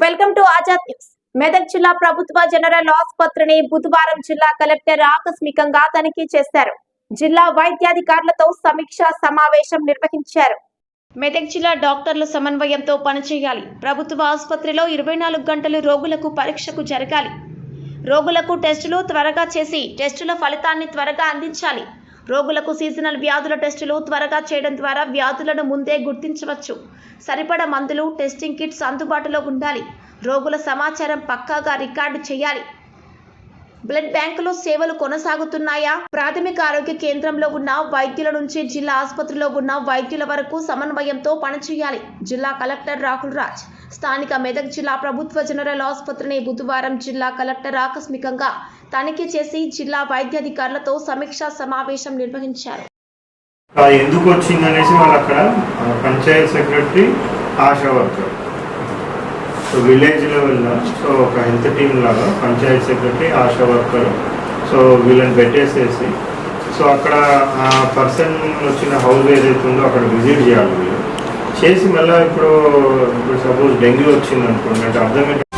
Welcome to Azad news. Medak జిల్లా ప్రభుత్వ general ఆసుపత్రిని బుధవారం జిల్లా కలెక్టర్ ఆకస్మికంగా తనిఖీ చేశారు. జిల్లా వైద్యాధికారులతో సమీక్షా సమావేశం నిర్వహించారు. మెదక్ జిల్లా డాక్టర్ల సమన్వయంతో పనిచేయాలి. ప్రభుత్వ ఆసుపత్రిలో ఇరవై నాలుగు గంటలు రోగులకు పరీక్షకు జరగాలి. రోగులకు టెస్టులు త్వరగా చేసి టెస్టుల ఫలితాన్ని త్వరగా అందించాలి. రోగులకు సీజనల్ వ్యాధుల టెస్టులు త్వరగా చేయడం ద్వారా వ్యాధులను ముందే గుర్తించవచ్చు. సరిపడ మందులు టెస్టింగ్ కిట్స్ అందుబాటులో ఉండాలి. రోగుల సమాచారం పక్కాగా రికార్డు చేయాలి. బ్లడ్ బ్యాంకులో సేవలు కొనసాగుతున్నాయా? ప్రాథమిక ఆరోగ్య కేంద్రంలో ఉన్న వైద్యుల నుంచి జిల్లా ఆసుపత్రిలో ఉన్న వైద్యుల వరకు సమన్వయంతో పనిచేయాలి. జిల్లా కలెక్టర్ రాహుల్ రాజ్. స్థానిక మెదక్ జిల్లా ప్రభుత్వ జనరల్ ఆసుపత్రిని బుధవారం జిల్లా కలెక్టర్ ఆకస్మికంగా తనిఖీ చేసి జిల్లా వైద్యాధికారులతో సమీక్షా సమావేశం నిర్వహించారు. ఎందుకు వచ్చింది అనేసి వాళ్ళు అక్కడ panchayat secretary ASHA worker. So village లెవెల్లో సో ఒక హెల్త్ టీమ్ లాగా panchayat secretary ASHA worker so వీళ్ళని పెట్టేసేసి సో అక్కడ ఆ పర్సన్ వచ్చిన హౌస్ ఏదైతే ఉందో అక్కడ విజిట్ చేయాలి. చేసి మళ్ళీ ఇప్పుడు ఇప్పుడు సపోజ్ డెంగ్యూ వచ్చింది అనుకోండి అంటే అర్థం ఏంటంటే